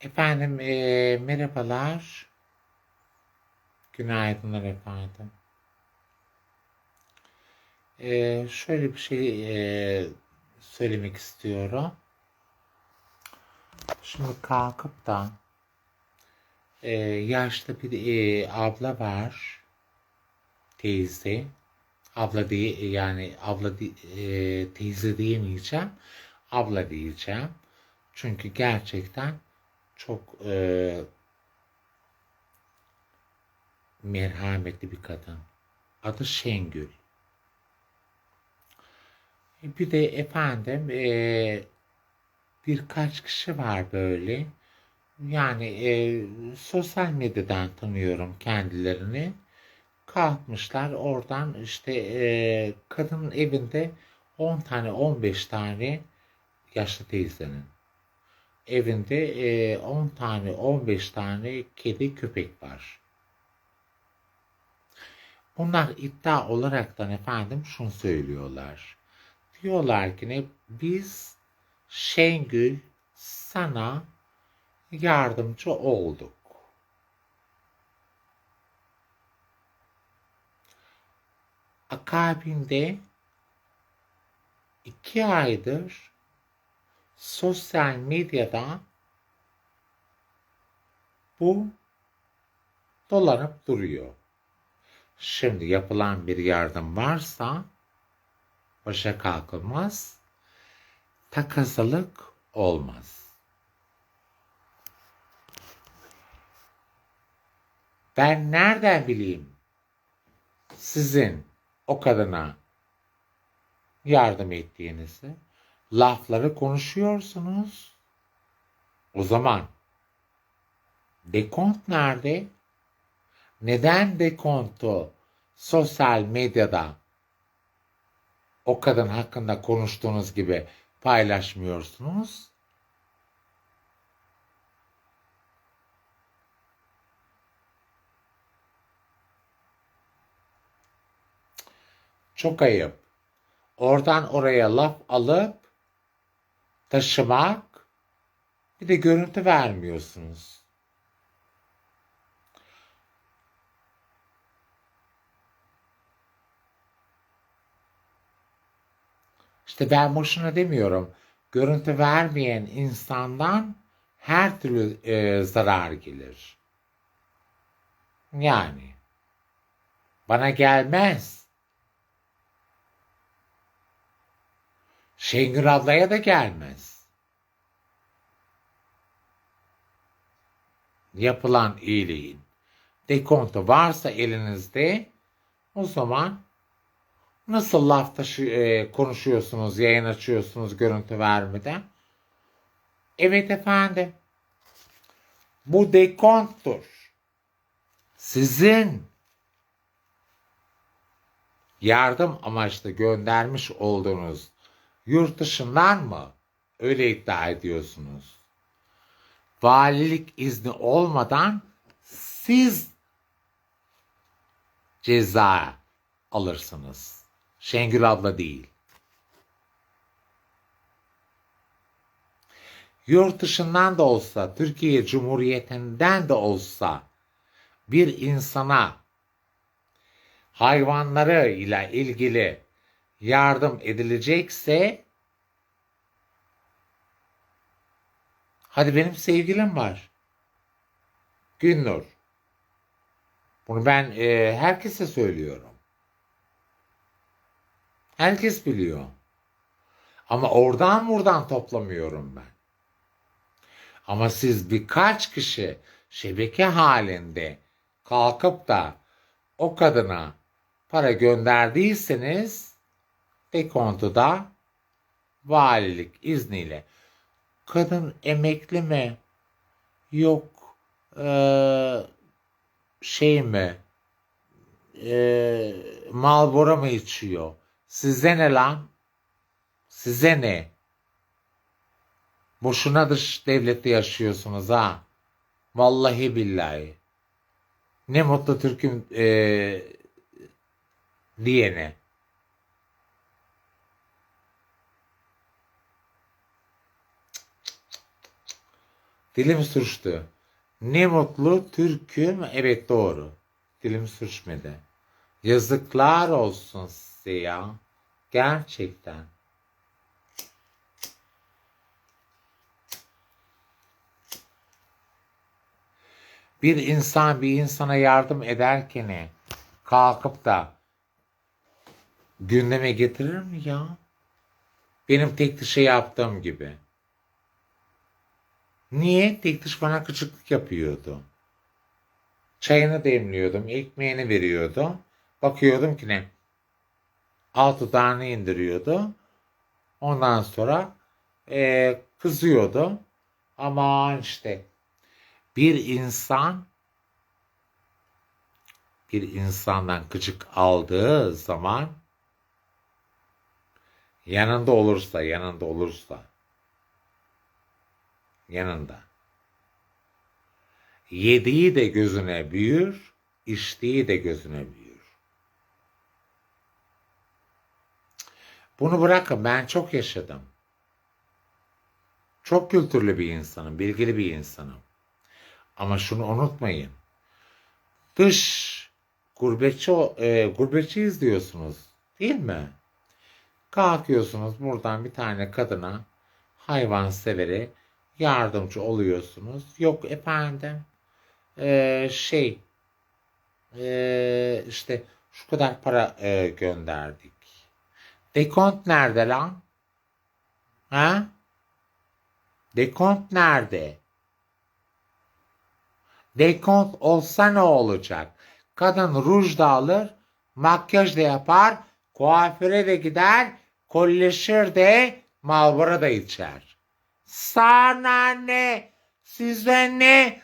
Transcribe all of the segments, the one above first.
Efendim eee, merhabalar. Günaydınlar efendim. Eee, şöyle bir şey eee, söylemek istiyorum. Şimdi kalkıp da eee, yaşlı bir eee, abla var. Teyze. Abla diye yani abla eee, teyze diyemeyeceğim. Abla diyeceğim. Çünkü gerçekten çok eee merhametli bir kadın. Adı Şengül. Bir de efendim eee, birkaç kişi var böyle. Yani eee, sosyal medyadan tanıyorum kendilerini. Kalkmışlar oradan işte eee, kadının evinde 10 tane 15 tane yaşlı teyzenin evinde eee, 10 tane 15 tane kedi köpek var. Bunlar iddia olaraktan efendim şunu söylüyorlar. Diyorlar ki ne biz Şengül sana yardımcı olduk. Akabinde iki aydır sosyal medyada bu dolanıp duruyor. Şimdi yapılan bir yardım varsa başa kalkılmaz, takazılık olmaz. Ben nereden bileyim sizin o kadına yardım ettiğinizi? Lafları konuşuyorsunuz. O zaman dekont nerede? Neden dekontu sosyal medyada o kadın hakkında konuştuğunuz gibi paylaşmıyorsunuz? Çok ayıp. Oradan oraya laf alıp taşımak bir de görüntü vermiyorsunuz. İşte ben boşuna demiyorum. Görüntü vermeyen insandan her türlü e, zarar gelir. Yani bana gelmez. Şengül ablaya da gelmez. Yapılan iyiliğin dekontu varsa elinizde o zaman Nasıl laf taşı e, konuşuyorsunuz, yayın açıyorsunuz görüntü vermeden? Evet efendim. Bu dekonttur. Sizin yardım amaçlı göndermiş olduğunuz yurt dışından mı öyle iddia ediyorsunuz? Valilik izni olmadan siz ceza alırsınız. Şengül abla değil. Yurt dışından da olsa, Türkiye Cumhuriyeti'nden de olsa bir insana hayvanları ile ilgili yardım edilecekse hadi benim sevgilim var. Günnur. Bunu ben e, herkese söylüyorum. Herkes biliyor. Ama oradan buradan toplamıyorum ben. Ama siz birkaç kişi şebeke halinde kalkıp da o kadına para gönderdiyseniz dekontuda valilik izniyle kadın emekli mi yok ee, şey mi ee, Malbora mı içiyor Size ne lan? Size ne? Boşuna dış devlette yaşıyorsunuz ha. Vallahi billahi. Ne mutlu Türk'üm ee, diyene. Dilim sürçtü. Ne mutlu Türk'üm. Evet doğru. Dilim sürçmedi. Yazıklar olsun size ya. Gerçekten. Bir insan bir insana yardım ederken kalkıp da gündeme getirir mi ya? Benim tek dişe yaptığım gibi. Niye? Tek diş bana küçüklük yapıyordu. Çayını demliyordum, ekmeğini veriyordu. Bakıyordum ki ne? Alt dudağını indiriyordu. Ondan sonra e, kızıyordu. Aman işte bir insan bir insandan gıcık aldığı zaman yanında olursa yanında olursa yanında yediği de gözüne büyür içtiği de gözüne büyür bunu bırakın ben çok yaşadım çok kültürlü bir insanım bilgili bir insanım ama şunu unutmayın. Dış gurbetçi e, gurbetçiyiz diyorsunuz değil mi? Kalkıyorsunuz buradan bir tane kadına hayvan severe yardımcı oluyorsunuz. Yok efendim e, şey e, işte şu kadar para e, gönderdik. Dekont nerede lan? Ha? Dekont nerede? Dekont olsa ne olacak? Kadın ruj da alır, makyaj da yapar, kuaföre de gider, kolleşir de, malbora da içer. Sana ne? Size ne?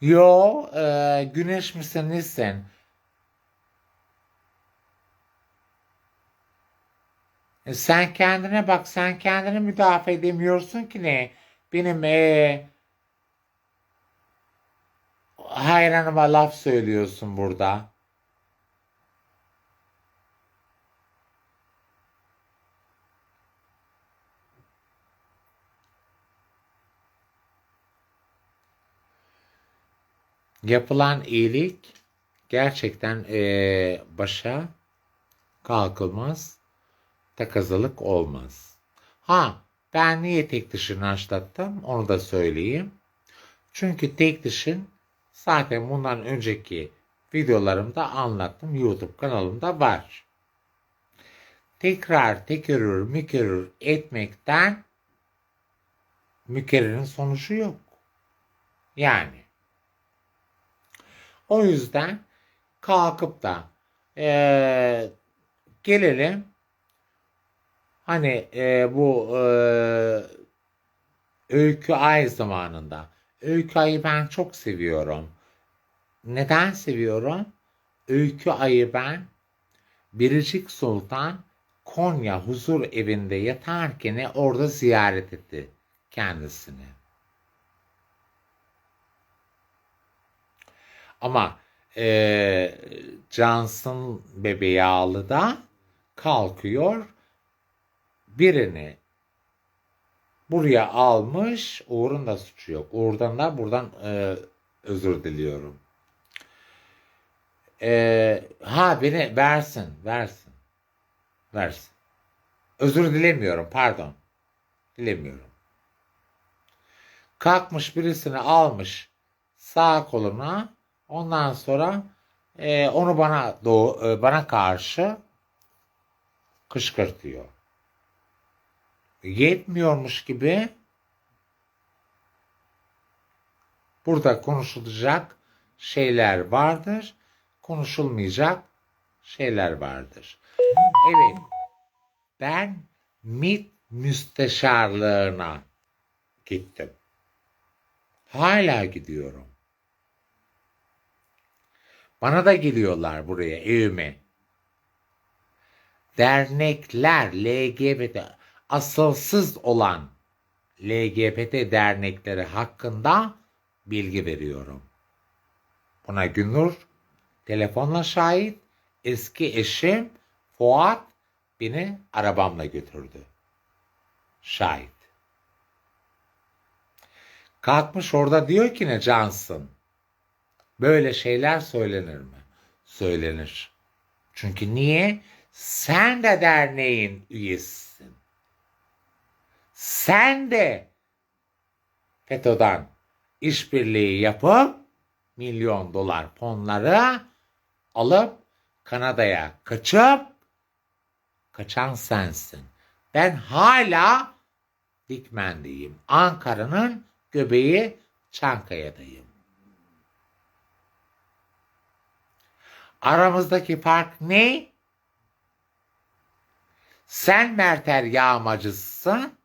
Yo, e, güneş misin nesin? E, sen kendine bak, sen kendini müdafaa edemiyorsun ki ne? Benim e, hayranıma laf söylüyorsun burada. Yapılan iyilik gerçekten e, başa kalkılmaz, takazılık olmaz. Ha ben niye tek dişini açlattım onu da söyleyeyim. Çünkü tek dişin zaten bundan önceki videolarımda anlattım. YouTube kanalımda var. Tekrar tekerrür mükerrür etmekten mükerrerin sonucu yok. Yani o yüzden kalkıp da e, gelelim hani e, bu e, Öykü Ay zamanında. Öykü Ay'ı ben çok seviyorum. Neden seviyorum? Öykü Ay'ı ben Biricik Sultan Konya huzur evinde yatarken orada ziyaret etti kendisini. Ama e, Johnson bebeği da kalkıyor birini buraya almış. Uğur'un da suçu yok. Uğur'dan da buradan e, özür diliyorum. E, ha beni versin, versin. Versin. Özür dilemiyorum, pardon. Dilemiyorum. Kalkmış birisini almış sağ koluna Ondan sonra e, onu bana doğu, e, bana karşı kışkırtıyor. Yetmiyormuş gibi burada konuşulacak şeyler vardır, konuşulmayacak şeyler vardır. Evet, ben MİT müsteşarlığına gittim. Hala gidiyorum. Bana da geliyorlar buraya evime. Dernekler, LGBT. Asılsız olan LGBT dernekleri hakkında bilgi veriyorum. Buna Günnur telefonla şahit, eski eşim Fuat beni arabamla götürdü. Şahit. Kalkmış orada diyor ki ne Cansın? Böyle şeyler söylenir mi? Söylenir. Çünkü niye? Sen de derneğin üyesisin. Sen de FETÖ'den işbirliği yapıp milyon dolar fonları alıp Kanada'ya kaçıp kaçan sensin. Ben hala Dikmen'deyim. Ankara'nın göbeği Çankaya'dayım. Aramızdaki fark ne? Sen Merter yağmacısın,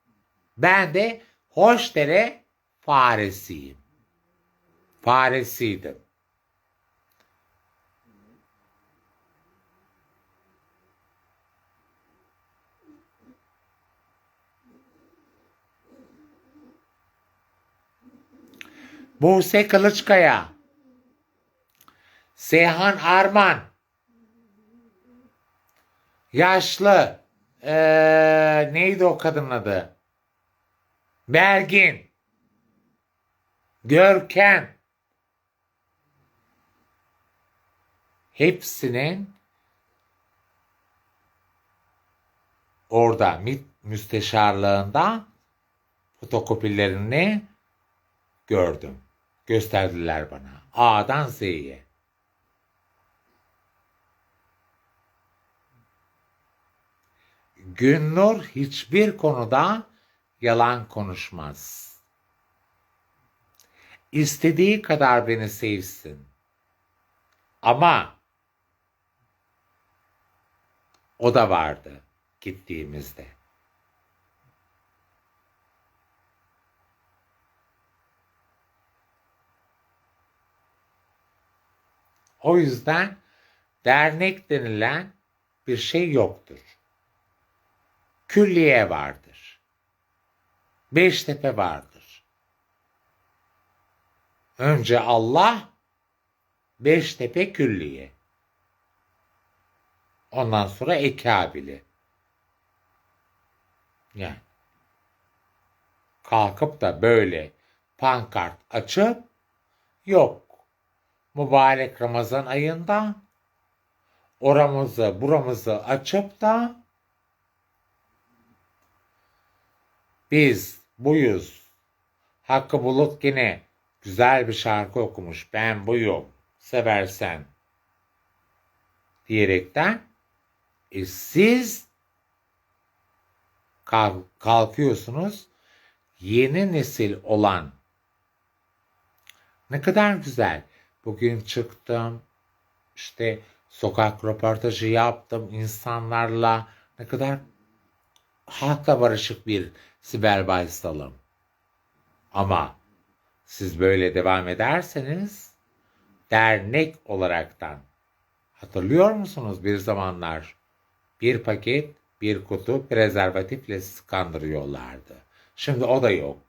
ben de Hoşdere faresiyim. Faresiydim. Buse Kılıçkaya, Seyhan Arman, yaşlı, ee, neydi o kadının adı? Belgin, Görkem, hepsinin orada MİT müsteşarlığında fotokopilerini gördüm. Gösterdiler bana. A'dan Z'ye. Günnur hiçbir konuda yalan konuşmaz. İstediği kadar beni sevsin. Ama o da vardı gittiğimizde. O yüzden dernek denilen bir şey yoktur. Külliye vardır. Beştepe vardır. Önce Allah, Beştepe Külliye. Ondan sonra Ekabili. Yani kalkıp da böyle pankart açıp yok mübarek Ramazan ayında oramızı buramızı açıp da biz buyuz. Hakkı Bulut yine güzel bir şarkı okumuş. Ben buyum. Seversen. Diyerekten e siz kalkıyorsunuz yeni nesil olan ne kadar güzel Bugün çıktım, işte sokak röportajı yaptım insanlarla. Ne kadar halkla barışık bir Sibel Baysal'ım. Ama siz böyle devam ederseniz dernek olaraktan hatırlıyor musunuz bir zamanlar bir paket bir kutu prezervatifle kandırıyorlardı. Şimdi o da yok.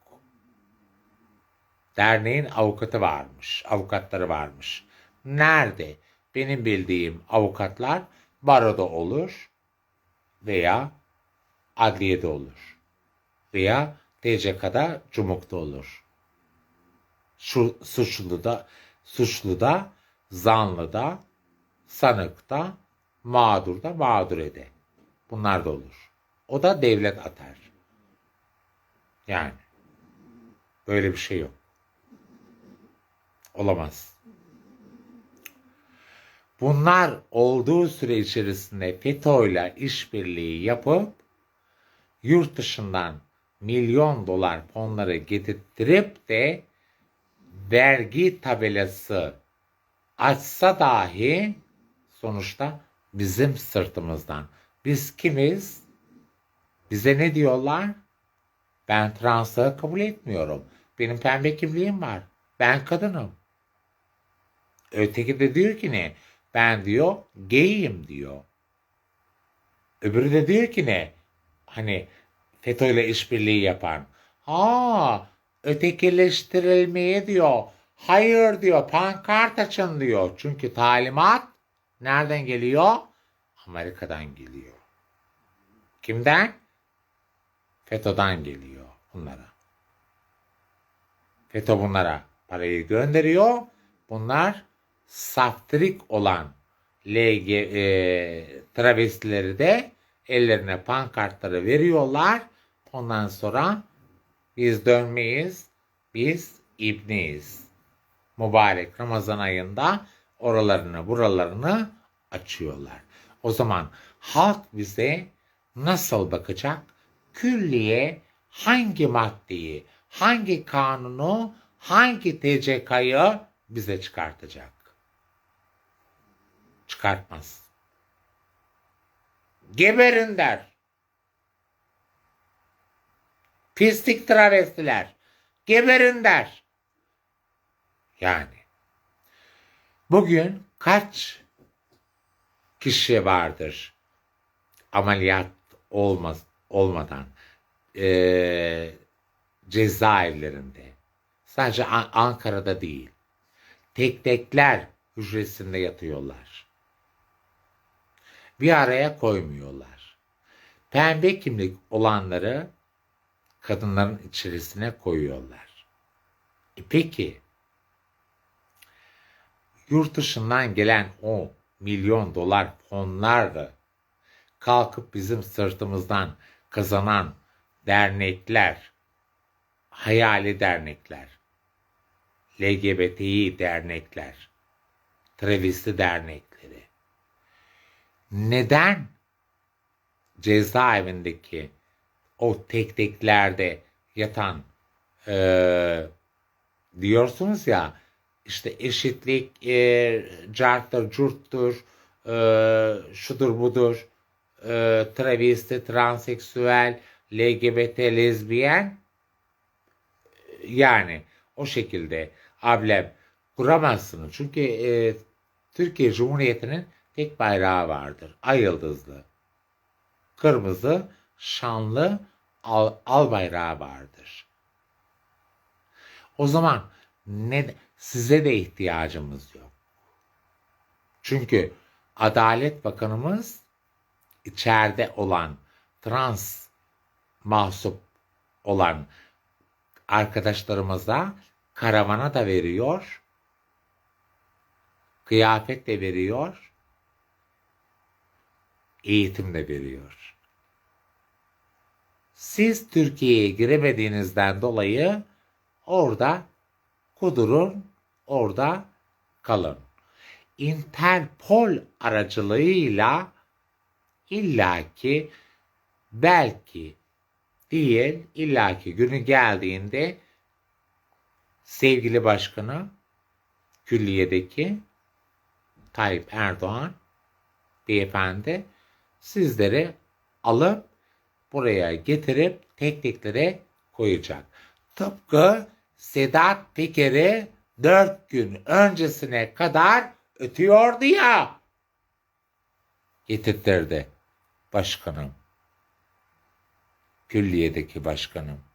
Derneğin avukatı varmış, avukatları varmış. Nerede? Benim bildiğim avukatlar baroda olur veya adliyede olur veya TCK'da cumukta olur. Şu suçlu da suçlu da zanlı da sanık da mağdur da mağdur ede. Bunlar da olur. O da devlet atar. Yani böyle bir şey yok. Olamaz. Bunlar olduğu süre içerisinde FETÖ'yle işbirliği yapıp yurt dışından milyon dolar fonları getirttirip de vergi tabelası açsa dahi sonuçta bizim sırtımızdan. Biz kimiz? Bize ne diyorlar? Ben translığı kabul etmiyorum. Benim pembe kimliğim var. Ben kadınım. Öteki de diyor ki ne? Ben diyor gayim diyor. Öbürü de diyor ki ne? Hani FETÖ ile işbirliği yapan. Aa, ötekileştirilmeye diyor. Hayır diyor, pankart açın diyor. Çünkü talimat nereden geliyor? Amerika'dan geliyor. Kimden? FETÖ'den geliyor bunlara. FETÖ bunlara parayı gönderiyor. Bunlar saftirik olan LG e, travestileri de ellerine pankartları veriyorlar. Ondan sonra biz dönmeyiz, biz ibneyiz. Mübarek Ramazan ayında oralarını buralarını açıyorlar. O zaman halk bize nasıl bakacak? Külliye hangi maddeyi, hangi kanunu, hangi TCK'yı bize çıkartacak? Çıkartmaz. Geberin der. Pislik travestiler. Geberin der. Yani. Bugün kaç kişi vardır ameliyat olmaz, olmadan eee cezaevlerinde. Sadece An- Ankara'da değil. Tek tekler hücresinde yatıyorlar. Bir araya koymuyorlar. Pembe kimlik olanları kadınların içerisine koyuyorlar. E peki yurt dışından gelen o milyon dolar fonlarla kalkıp bizim sırtımızdan kazanan dernekler, hayali dernekler, LGBTİ dernekler, travesti dernekleri. Neden cezaevindeki o tek teklerde yatan eee, diyorsunuz ya işte eşitlik e, carttır, curttur, e, şudur budur, e, travesti, transseksüel, LGBT, lezbiyen yani o şekilde ablem kuramazsınız. Çünkü e, Türkiye Cumhuriyeti'nin tek bayrağı vardır. Ay yıldızlı. Kırmızı, şanlı al, al bayrağı vardır. O zaman ne size de ihtiyacımız yok. Çünkü Adalet Bakanımız içeride olan trans mahsup olan arkadaşlarımıza karavana da veriyor. Kıyafet de veriyor. Eğitim de veriyor. Siz Türkiye'ye giremediğinizden dolayı orada kudurun, orada kalın. Interpol aracılığıyla illaki belki değil illaki günü geldiğinde sevgili başkanı külliyedeki Tayyip Erdoğan beyefendi sizleri alıp buraya getirip tekniklere koyacak. Tıpkı Sedat Peker'i dört gün öncesine kadar ötüyordu ya. Getirtirdi başkanım. Külliyedeki başkanım.